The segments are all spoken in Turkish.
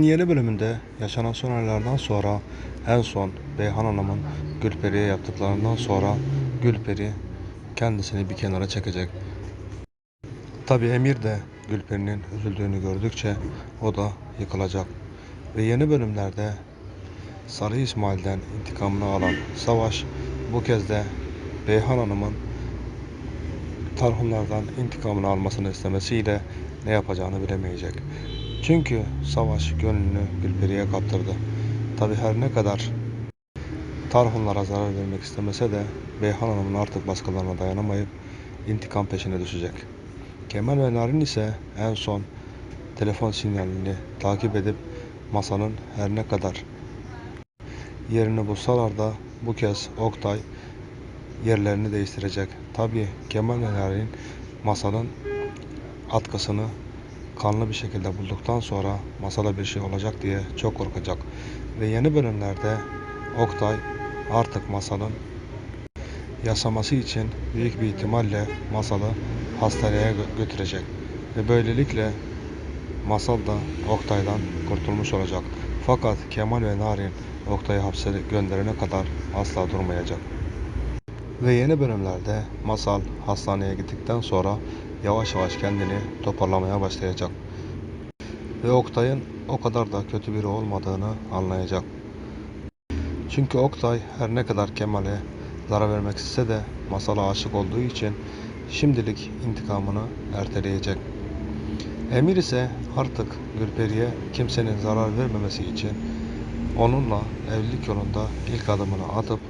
Yeni bölümünde yaşanan son olaylardan sonra en son Beyhan Hanım'ın Gülperi'ye yaptıklarından sonra Gülperi kendisini bir kenara çekecek. Tabi Emir de Gülperi'nin üzüldüğünü gördükçe o da yıkılacak. Ve yeni bölümlerde Sarı İsmail'den intikamını alan Savaş bu kez de Beyhan Hanım'ın Tarhunlardan intikamını almasını istemesiyle ne yapacağını bilemeyecek. Çünkü Savaş gönlünü Gülperi'ye kaptırdı. Tabi her ne kadar Tarhunlara zarar vermek istemese de Beyhan Hanım'ın artık baskılarına dayanamayıp intikam peşine düşecek. Kemal ve Narin ise en son telefon sinyalini takip edip masanın her ne kadar yerini bulsalar da bu kez Oktay yerlerini değiştirecek. Tabi Kemal ve Narin masanın atkısını kanlı bir şekilde bulduktan sonra masada bir şey olacak diye çok korkacak. Ve yeni bölümlerde Oktay artık masalın yasaması için büyük bir ihtimalle masalı hastaneye gö- götürecek. Ve böylelikle masal da Oktay'dan kurtulmuş olacak. Fakat Kemal ve Narin Oktay'ı hapse gönderene kadar asla durmayacak. Ve yeni bölümlerde Masal hastaneye gittikten sonra yavaş yavaş kendini toparlamaya başlayacak. Ve Oktay'ın o kadar da kötü biri olmadığını anlayacak. Çünkü Oktay her ne kadar Kemal'e zarar vermek istese de Masal'a aşık olduğu için şimdilik intikamını erteleyecek. Emir ise artık Gülperi'ye kimsenin zarar vermemesi için onunla evlilik yolunda ilk adımını atıp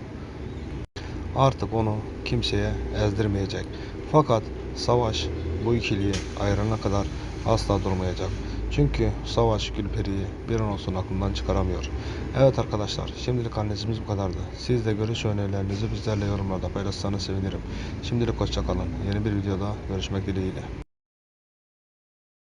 Artık onu kimseye ezdirmeyecek. Fakat Savaş bu ikiliyi ayırana kadar asla durmayacak. Çünkü Savaş Gülperi'yi bir an olsun aklından çıkaramıyor. Evet arkadaşlar şimdilik analizimiz bu kadardı. Siz de görüş önerilerinizi bizlerle yorumlarda paylaşsanız sevinirim. Şimdilik hoşçakalın. Yeni bir videoda görüşmek dileğiyle.